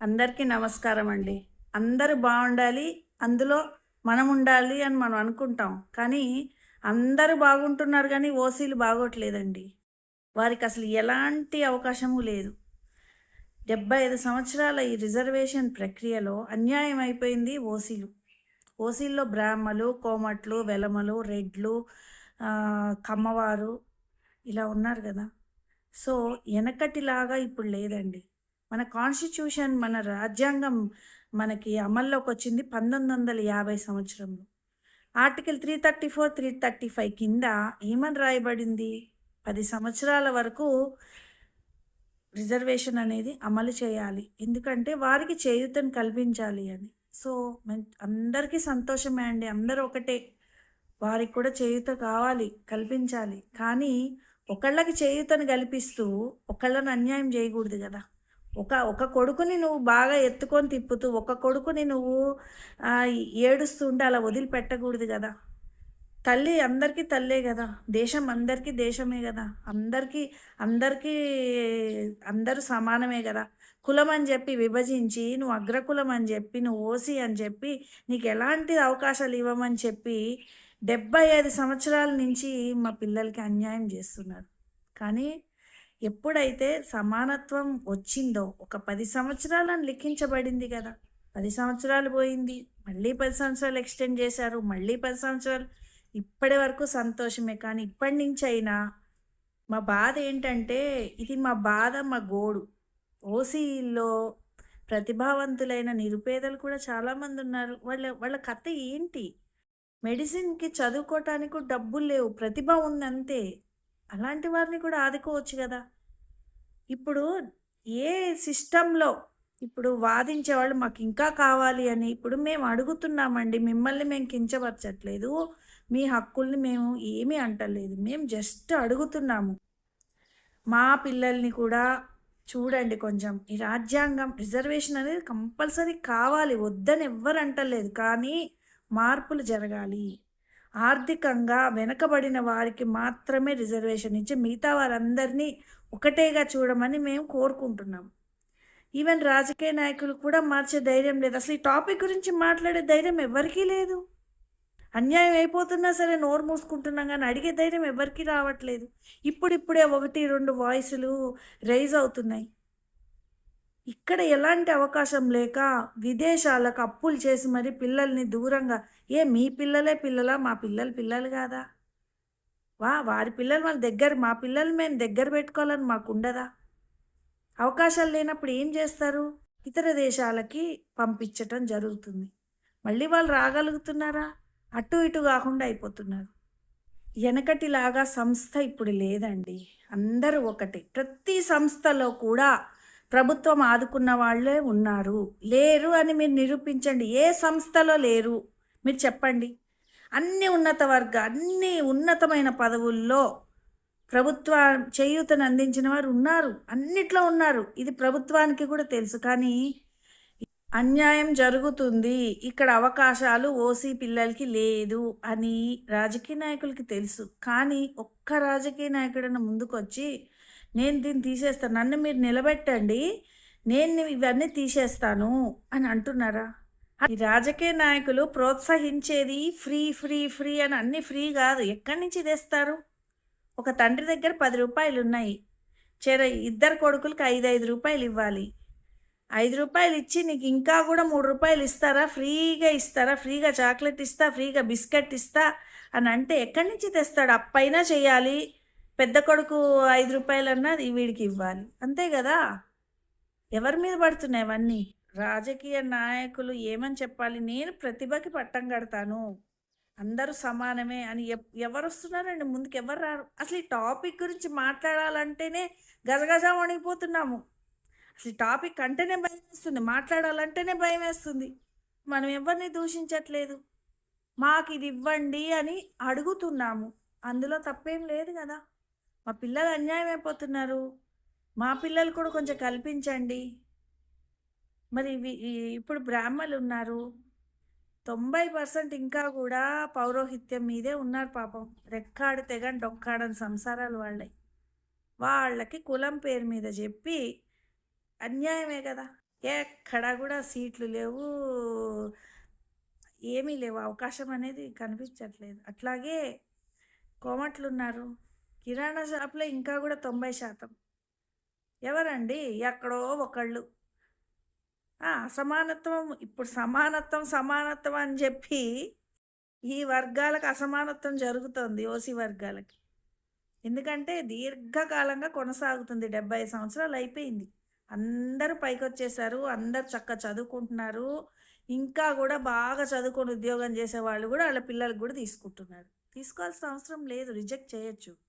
అందరికీ నమస్కారం అండి అందరూ బాగుండాలి అందులో మనం ఉండాలి అని మనం అనుకుంటాం. కానీ అందరూ బాగుంటున్నారు కానీ ఓసీలు బాగోట్లేదండి. వారికి అసలు ఎలాంటి అవకాశము లేదు. డెబ్బై ఐదు సంవత్సరాల ఈ రిజర్వేషన్ ప్రక్రియలో అన్యాయం అయిపోయింది ఓసీలు. ఓసీల్లో బ్రాహ్మలు కోమట్లు వెలమలు రెడ్లు కమ్మవారు ఇలా ఉన్నారు కదా. సో వెనకటిలాగా ఇప్పుడు లేదండి. మన కాన్స్టిట్యూషన్ మన రాజ్యాంగం మనకి అమల్లోకి వచ్చింది పంతొమ్మిది వందల యాభై సంవత్సరంలో. Article three thirty four three thirty five కింద ఏమని రాయబడింది? పది సంవత్సరాల వరకు రిజర్వేషన్ అనేది అమలు చేయాలి. ఎందుకంటే వారికి చేయూతను కల్పించాలి అని. సో మెన్- అందరికీ సంతోషమే అండి. అందరూ ఒకటే. వారికి కూడా చేయూత కావాలి కల్పించాలి. కానీ ఒకళ్ళకి చేయూతను కల్పిస్తూ ఒకళ్ళని అన్యాయం చేయకూడదు కదా. ఒక ఒక కొడుకుని నువ్వు బాగా ఎత్తుకొని తిప్పుతూ ఒక కొడుకుని నువ్వు ఏడుస్తుంటే ఏడుస్తూ ఉంటే అలా వదిలిపెట్టకూడదు కదా. తల్లి అందరికీ తల్లే కదా. దేశం అందరికీ దేశమే కదా. అందరికీ అందరికీ అందరూ సమానమే కదా. కులం అని చెప్పి విభజించి నువ్వు అగ్రకులం అని చెప్పి నువ్వు ఓసి అని చెప్పి నీకు ఎలాంటి అవకాశాలు ఇవ్వమని చెప్పి డెబ్బై ఐదు సంవత్సరాల నుంచి మా పిల్లలకి అన్యాయం చేస్తున్నారు. కానీ ఎప్పుడైతే సమానత్వం వచ్చిందో ఒక పది సంవత్సరాలను లిఖించబడింది కదా. పది సంవత్సరాలు పోయింది మళ్ళీ పది సంవత్సరాలు ఎక్స్టెండ్ చేశారు మళ్ళీ పది సంవత్సరాలు. ఇప్పటి వరకు సంతోషమే కానీ ఇప్పటి నుంచి అయినా మా బాధ ఏంటంటే ఇది మా బాధ మా గోడు. ఓసీలో ప్రతిభావంతులైన నిరుపేదలు కూడా చాలామంది ఉన్నారు. వాళ్ళ వాళ్ళ కథ ఏంటి? మెడిసిన్కి చదువుకోవటానికి డబ్బులు లేవు ప్రతిభ ఉంది అంతే అలాంటి వారిని కూడా ఆదుకోవచ్చు కదా. ఇప్పుడు ఏ సిస్టంలో ఇప్పుడు వాదించేవాళ్ళు మాకు ఇంకా కావాలి అని ఇప్పుడు మేము అడుగుతున్నామండి మిమ్మల్ని మేము కించపరచట్లేదు మీ హక్కుల్ని మేము ఏమీ అంటలేదు మేము జస్ట్ అడుగుతున్నాము. మా పిల్లల్ని కూడా చూడండి కొంచెం ఈ రాజ్యాంగం రిజర్వేషన్ అనేది కంపల్సరీ కావాలి వద్దని ఎవ్వరు అంటలేదు కానీ మార్పులు జరగాలి. ఆర్థికంగా వెనకబడిన వారికి మాత్రమే రిజర్వేషన్ ఇచ్చి మిగతా వారందరినీ ఒకటేగా చూడమని మేము కోరుకుంటున్నాం. ఈవెన్ రాజకీయ నాయకులు కూడా మార్చే ధైర్యం లేదు. అసలు ఈ టాపిక్ గురించి మాట్లాడే ధైర్యం ఎవరికీ లేదు. అన్యాయం అయిపోతున్నా సరే నోరు మూసుకుంటున్నాం కానీ అడిగే ధైర్యం ఎవరికీ రావట్లేదు. ఇప్పుడిప్పుడే ఒకటి రెండు వాయిస్లు రైజ్ అవుతున్నాయి. ఇక్కడ ఎలాంటి అవకాశం లేక విదేశాలకు అప్పులు చేసి మరి పిల్లల్ని దూరంగా ఏ మీ పిల్లలే పిల్లలా మా పిల్లలు పిల్లలు కాదా? వా వారి పిల్లలు వాళ్ళ దగ్గర మా పిల్లలు మేము దగ్గర పెట్టుకోవాలని మాకు ఉండదా? అవకాశాలు లేనప్పుడు ఏం చేస్తారు? ఇతర దేశాలకి పంపించటం జరుగుతుంది. మళ్ళీ వాళ్ళు రాగలుగుతున్నారా? అటు ఇటు కాకుండా అయిపోతున్నారు. వెనకటిలాగా సంస్థ ఇప్పుడు లేదండి. అందరూ ఒకటి. ప్రతి సంస్థలో కూడా ప్రభుత్వం ఆదుకున్న వాళ్ళే ఉన్నారు. లేరు అని మీరు నిరూపించండి. ఏ సంస్థలో లేరు? మీరు చెప్పండి. అన్ని ఉన్నత వర్గ అన్ని ఉన్నతమైన పదవుల్లో ప్రభుత్వ చేయూతను అందించిన వారు ఉన్నారు. అన్నిట్లో ఉన్నారు. ఇది ప్రభుత్వానికి కూడా తెలుసు. కానీ అన్యాయం జరుగుతుంది. ఇక్కడ అవకాశాలు ఓసీ పిల్లలకి లేదు అని రాజకీయ నాయకులకి తెలుసు. కానీ ఒక్క రాజకీయ నాయకుడైనా ముందుకొచ్చి నేను దీన్ని తీసేస్తాను. నన్ను మీరు నిలబెట్టండి. నేను ఇవన్నీ తీసేస్తాను అని అంటున్నారా? ఈ రాజకీయ నాయకులు ప్రోత్సహించేది ఫ్రీ ఫ్రీ ఫ్రీ అని అన్ని ఫ్రీ కాదు. ఎక్కడి నుంచి తెస్తారు? ఒక తండ్రి దగ్గర పది రూపాయలు ఉన్నాయి. చెర ఇద్దరు కొడుకులకి ఐదు ఐదు రూపాయలు ఇవ్వాలి. ఐదు రూపాయలు ఇచ్చి నీకు ఇంకా కూడా మూడు రూపాయలు ఇస్తారా? ఫ్రీగా ఇస్తారా? ఫ్రీగా చాక్లెట్ ఇస్తా ఫ్రీగా బిస్కెట్ ఇస్తా అని అంటే ఎక్కడి నుంచి తెస్తాడు? అప్పైనా చేయాలి. పెద్ద కొడుకు ఐదు రూపాయలన్నా అది వీడికి ఇవ్వాలి. అంతే కదా? ఎవరి మీద పడుతున్నాయి అవన్నీ? రాజకీయ నాయకులు ఏమని చెప్పాలి? నేను ప్రతిభకి పట్టం కడతాను. అందరూ సమానమే అని ఎవరు వస్తున్నారండి? ముందుకు ఎవరు రారు? అసలు ఈ టాపిక్ గురించి మాట్లాడాలంటేనే గజగజ వణిగిపోతున్నాము అసలు ఈ టాపిక్ అంటేనే భయం వేస్తుంది. మాట్లాడాలంటేనే భయం వేస్తుంది. మనం ఎవరిని దూషించట్లేదు? మాకు ఇది ఇవ్వండి అని అడుగుతున్నాము. అందులో తప్పేం లేదు కదా? మా పిల్లలు అన్యాయం అయిపోతున్నారు. మా పిల్లలు కూడా కొంచెం కల్పించండి. మరి ఇవి- ఇప్పుడు బ్రాహ్మలు ఉన్నారు. తొంభై పర్సెంట్ ఇంకా కూడా పౌరోహిత్యం మీదే ఉన్నారు పాపం. రెక్కాడు తెగని డొక్కాడని సంసారాలు వాళ్ళవి వాళ్ళకి కులం పేరు మీద చెప్పి అన్యాయమే కదా. ఎక్కడా కూడా సీట్లు లేవు. ఏమీ లేవు. అవకాశం అనేది కనిపించట్లేదు. అట్లాగే కోమట్లు ఉన్నారు. కిరాణా షాప్లో ఇంకా కూడా తొంభై శాతం. ఎవరండి? ఎక్కడో ఒకళ్ళు. అసమానత్వం ఇప్పుడు సమానత్వం సమానత్వం అని చెప్పి ఈ వర్గాలకు అసమానత్వం జరుగుతుంది ఓసీ వర్గాలకి. ఎందుకంటే దీర్ఘకాలంగా కొనసాగుతుంది. డెబ్బై సంవత్సరాలు అయిపోయింది. అందరూ పైకి వచ్చేసారు అందరు చక్క చదువుకుంటున్నారు. ఇంకా కూడా బాగా చదువుకొని ఉద్యోగం చేసే వాళ్ళు కూడా వాళ్ళ పిల్లలకు కూడా తీసుకుంటున్నారు. తీసుకోవాల్సిన అవసరం లేదు. రిజెక్ట్ చేయొచ్చు.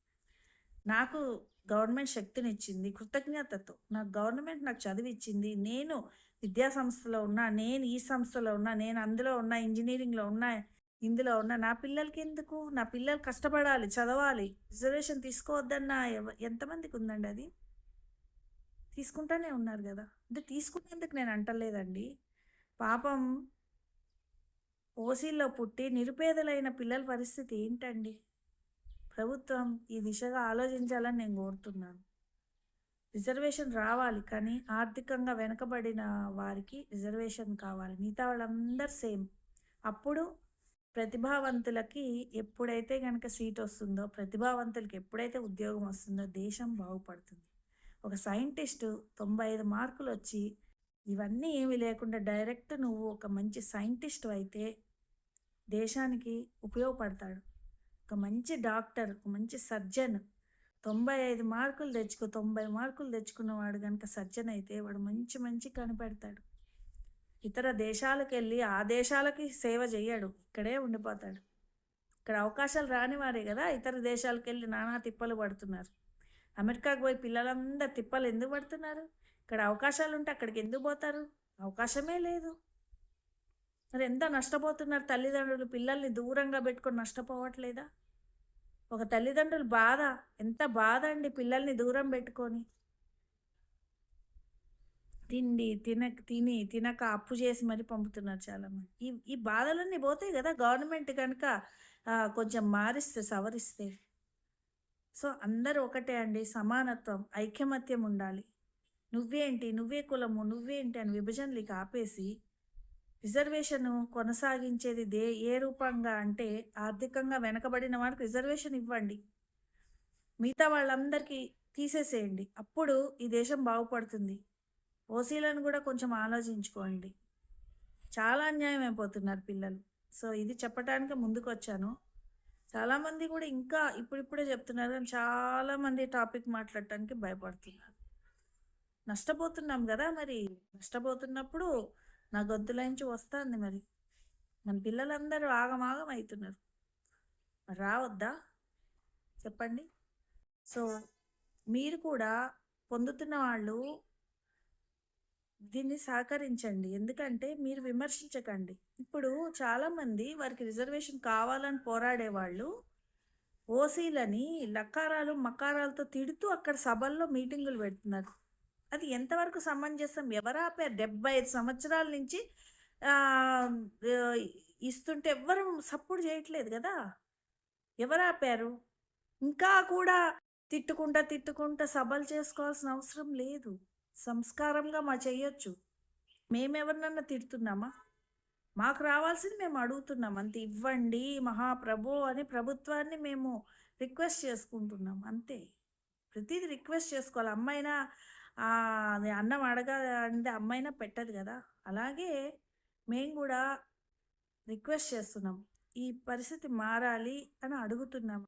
నాకు గవర్నమెంట్ శక్తినిచ్చింది కృతజ్ఞతతో. నాకు గవర్నమెంట్ నాకు చదివిచ్చింది. నేను విద్యా సంస్థలో ఉన్నా నేను ఈ సంస్థలో ఉన్నా నేను అందులో ఉన్నా ఇంజనీరింగ్లో ఉన్నా ఇందులో ఉన్న నా పిల్లలకి ఎందుకు నా పిల్లలు కష్టపడాలి చదవాలి. రిజర్వేషన్ తీసుకోవద్దన్న ఎవ- ఎంతమందికి ఉందండి అది? తీసుకుంటానే ఉన్నారు కదా. అంటే తీసుకునేందుకు నేను అంటలేదండి. పాపం ఓసీల్లో పుట్టి నిరుపేదలైన పిల్లల పరిస్థితి ఏంటండి? ప్రభుత్వం ఈ దిశగా ఆలోచించాలని నేను కోరుతున్నాను. రిజర్వేషన్ రావాలి కానీ ఆర్థికంగా వెనకబడిన వారికి రిజర్వేషన్ కావాలి. మిగతా వాళ్ళందరూ సేమ్. అప్పుడు ప్రతిభావంతులకి ఎప్పుడైతే కనుక సీట్ వస్తుందో ప్రతిభావంతులకి ఎప్పుడైతే ఉద్యోగం వస్తుందో దేశం బాగుపడుతుంది. ఒక సైంటిస్టు తొంభై ఐదు మార్కులు వచ్చి ఇవన్నీ ఏమీ లేకుండా డైరెక్ట్ నువ్వు ఒక మంచి సైంటిస్ట్ అయితే దేశానికి ఉపయోగపడతాడు. ఒక మంచి డాక్టర్ ఒక మంచి సర్జన్. తొంభై ఐదు మార్కులు తెచ్చుకో తొంభై మార్కులు తెచ్చుకున్నవాడు కనుక సర్జన్ అయితే వాడు మంచి మంచి కనిపెడతాడు. ఇతర దేశాలకు వెళ్ళి ఆ దేశాలకి సేవ చేయడు ఇక్కడే ఉండిపోతాడు. ఇక్కడ అవకాశాలు రాని వారే కదా ఇతర దేశాలకు వెళ్ళి నానా తిప్పలు పడుతున్నారు. అమెరికాకు పోయి పిల్లలందరూ తిప్పలు ఎందుకు పడుతున్నారు? ఇక్కడ అవకాశాలు ఉంటే అక్కడికి ఎందుకు పోతారు? అవకాశమే లేదు. మరి ఎంత నష్టపోతున్నారు తల్లిదండ్రులు? పిల్లల్ని దూరంగా పెట్టుకొని నష్టపోవట్లేదా? ఒక తల్లిదండ్రులు బాధ ఎంత బాధ అండి పిల్లల్ని దూరం పెట్టుకొని. తిండి తిన తిని తినక అప్పు చేసి మరి పంపుతున్నారు చాలామంది. ఈ ఈ బాధలన్నీ పోతాయి కదా గవర్నమెంట్ కనుక కొంచెం మారిస్తే సవరిస్తే. సో అందరూ ఒకటే అండి సమానత్వం ఐకమత్యం ఉండాలి. నువ్వేంటి? నువ్వే కులము నువ్వేంటి అని విభజనలు ఆపేసి రిజర్వేషన్ కొనసాగించేది దే ఏ రూపంగా అంటే ఆర్థికంగా వెనకబడిన వారికి రిజర్వేషన్ ఇవ్వండి. మిగతా వాళ్ళందరికీ తీసేసేయండి. అప్పుడు ఈ దేశం బాగుపడుతుంది. ఓసీలను కూడా కొంచెం ఆలోచించుకోండి. చాలా అన్యాయం అయిపోతున్నారు పిల్లలు. సో ఇది చెప్పడానికి ముందుకు వచ్చాను చాలామంది కూడా ఇంకా ఇప్పుడిప్పుడే చెప్తున్నారు కానీ చాలామంది టాపిక్ మాట్లాడటానికి భయపడుతున్నారు. నష్టపోతున్నాం కదా మరి. నష్టపోతున్నప్పుడు నా గొంతులోంచి వస్తుంది మరి. మన పిల్లలందరూ ఆగమాగం అవుతున్నారు రావద్దా? చెప్పండి. సో మీరు కూడా పొందుతున్న వాళ్ళు దీన్ని సహకరించండి. ఎందుకంటే మీరు విమర్శించకండి. ఇప్పుడు చాలామంది వారికి రిజర్వేషన్ కావాలని పోరాడే వాళ్ళు ఓసీలని లకారాలు మకారాలతో తిడుతూ అక్కడ సభల్లో మీటింగులు పెడుతున్నారు. అది ఎంతవరకు సమంజసం? ఎవరు ఆపారు? డెబ్బై ఐదు సంవత్సరాల నుంచి ఇస్తుంటే ఎవ్వరు సపోర్ట్ చేయట్లేదు కదా? ఎవరు ఆపారు? ఇంకా కూడా తిట్టుకుంటా తిట్టుకుంటా సభలు చేసుకోవాల్సిన అవసరం లేదు. సంస్కారంగా మా చెయ్యొచ్చు మేమెవరినన్నా తిడుతున్నామా? మాకు రావాల్సింది మేము అడుగుతున్నాం. అంతే ఇవ్వండి మహాప్రభు అని ప్రభుత్వాన్ని మేము రిక్వెస్ట్ చేసుకుంటున్నాం. అంతే. ప్రతిదీ రిక్వెస్ట్ చేసుకోవాలి. అమ్మైనా అది అన్నం అడగ అంటే అమ్మైనా పెట్టదు కదా! అలాగే మేము కూడా రిక్వెస్ట్ చేస్తున్నాం. ఈ పరిస్థితి మారాలి అని అడుగుతున్నాం.